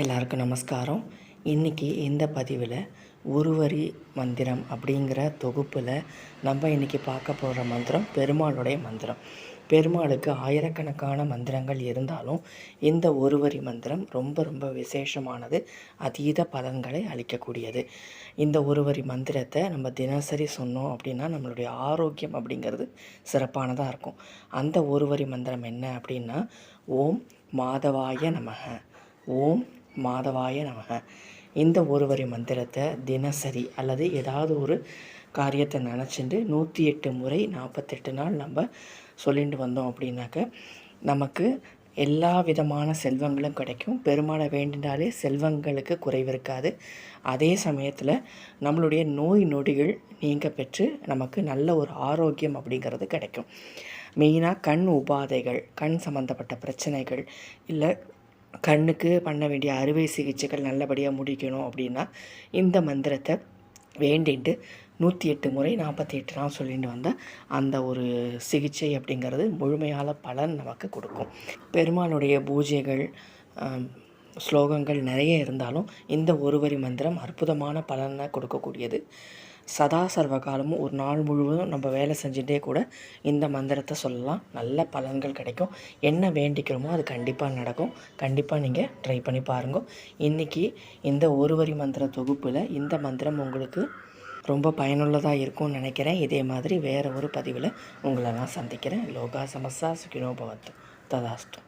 எல்லாருக்கும் நமஸ்காரம். இன்றைக்கி இந்த பதிவில் ஒருவரி மந்திரம் அப்படிங்கிற தொகுப்பில் நம்ம இன்றைக்கி பார்க்க போகிற மந்திரம் பெருமாளுடைய மந்திரம். பெருமாளுக்கு ஆயிரக்கணக்கான மந்திரங்கள் இருந்தாலும் இந்த ஒருவரி மந்திரம் ரொம்ப ரொம்ப விசேஷமானது. அதீத பலன்களை அளிக்கக்கூடியது. இந்த ஒருவரி மந்திரத்தை நம்ம தினசரி சொன்னோம் அப்படின்னா நம்மளுடைய ஆரோக்கியம் அப்படிங்கிறது சிறப்பானதாக இருக்கும். அந்த ஒருவரி மந்திரம் என்ன அப்படின்னா ஓம் மாதவாய நமக. ஓம் மாதவாய நமக. இந்த ஒருவரி மந்திரத்தை தினசரி அல்லது ஏதாவது ஒரு காரியத்தை நினச்சிட்டு நூற்றி எட்டு முறை நாற்பத்தெட்டு நாள் நம்ம சொல்லிட்டு வந்தோம் அப்படின்னாக்க நமக்கு எல்லா விதமான செல்வங்களும் கிடைக்கும். பெருமாளை வேண்டினாலே செல்வங்களுக்கு குறைவு இருக்காது. அதே சமயத்தில் நம்மளுடைய நோய் நொடிகள் நீங்க பெற்று நமக்கு நல்ல ஒரு ஆரோக்கியம் அப்படிங்கிறது கிடைக்கும். மெயினாக கண் உபாதைகள் கண் சம்மந்தப்பட்ட பிரச்சனைகள் இல்லை கண்ணுக்கு பண்ண வேண்டிய அறுவை சிகிச்சைகள் நல்லபடியாக முடிக்கணும் அப்படின்னா இந்த மந்திரத்தை வேண்டிட்டு நூற்றி எட்டு முறை நாற்பத்தி எட்டு நாள் சொல்லிட்டு வந்தால் அந்த ஒரு சிகிச்சை அப்படிங்கிறது முழுமையான பலன் நமக்கு கொடுக்கும். பெருமாளுடைய பூஜைகள் ஸ்லோகங்கள் நிறைய இருந்தாலும் இந்த ஒருவரி மந்திரம் அற்புதமான பலனை கொடுக்கக்கூடியது. சதா சர்வ காலமும் ஒரு நாள் முழுவதும் நம்ம வேலை செஞ்சுட்டே கூட இந்த மந்திரத்தை சொல்லலாம். நல்ல பலன்கள் கிடைக்கும். என்ன வேண்டிக்கிறோமோ அது கண்டிப்பாக நடக்கும். கண்டிப்பாக நீங்கள் ட்ரை பண்ணி பாருங்க. இன்றைக்கி இந்த ஒரு வரி மந்திர தொகுப்பில் இந்த மந்திரம் உங்களுக்கு ரொம்ப பயனுள்ளதாக இருக்கும்னு நினைக்கிறேன். இதே மாதிரி வேறு ஒரு பதிவில் உங்களை நான் சந்திக்கிறேன். லோகா சமஸ்தா சுகினோ பவத்து ததாஸ்து.